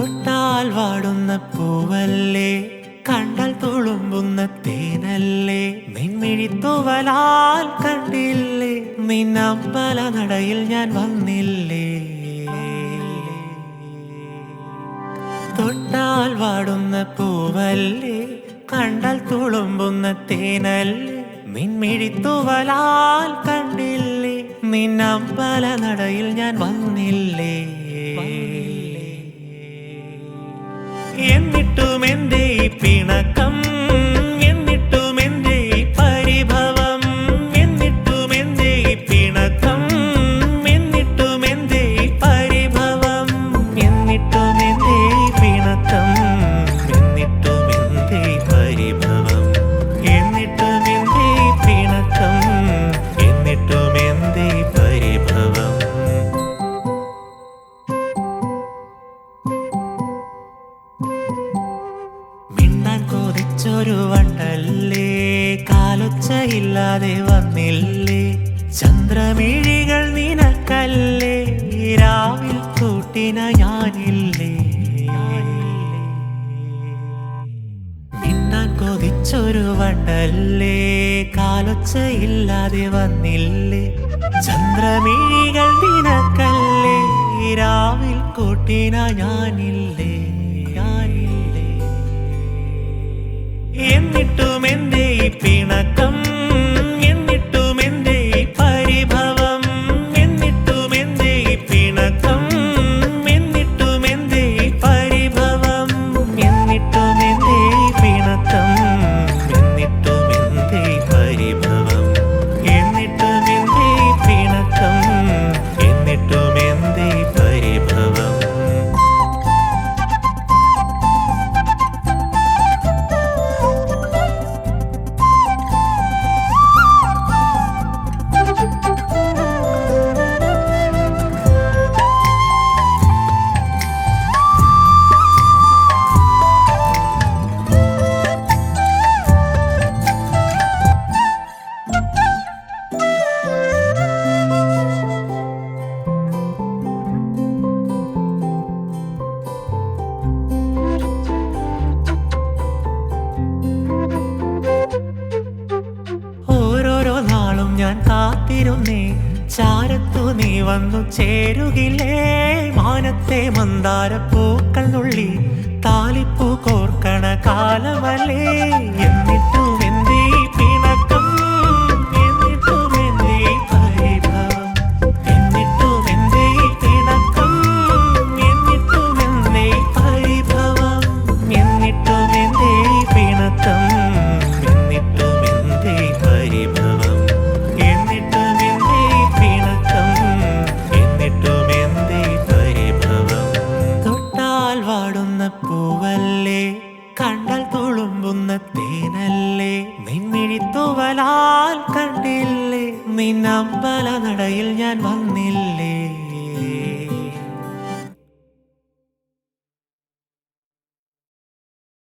വാടുന്ന പൂവല്ലേ? കണ്ടാൽ തുളുമ്പുന്ന തേനല്ലേ? നിൻമിഴിത്തുവലാൽ കണ്ടില്ലേ? നിന്നമ്പല നടയിൽ ഞാൻ വന്നില്ലേ? തൊട്ടാൽ വാടുന്ന പൂവല്ലേ? കണ്ടാൽ തുളുമ്പുന്ന തേനല്ലേ? നിൻമിഴിത്തുവലാൽ കണ്ടില്ലേ? നിന്നമ്പല നടയിൽ ഞാൻ വന്നില്ലേ? കൊതിച്ചൊരു വണ്ടല്ലേ കാലൊച്ചയില്ലാതെ വന്നില്ലേ? ചന്ദ്രമിഴികൾ നിനക്കല്ലേ? രാവിൽ കൂട്ടിന ഞാനില്ലേ? ൊരു കൊതിച്ചൊരു വണ്ടല്ലേ? കാലൊച്ചയില്ലാതെ വന്നില്ലേ? ചന്ദ്രമിഴികൾ നിനക്കല്ലേ? രാവിൽ കൂട്ടിന ഞാനില്ലേ? ഈ പിണക്കം ഞാൻ കാത്തിരുന്നേ. ചാരത്തു നീ വന്നു ചേരുകിലേ മാനത്തെ മന്ദാര പൂക്കൾ നുള്ളി. താലിപ്പൂ കോർക്കണ കാലമല്ലേ? തുളുമ്പുന്ന തേനല്ലേ? നിന്നിഴിത്തുവലാൽ കണ്ടില്ലേ? നിന്നമ്പല നടയിൽ ഞാൻ വന്നില്ലേ?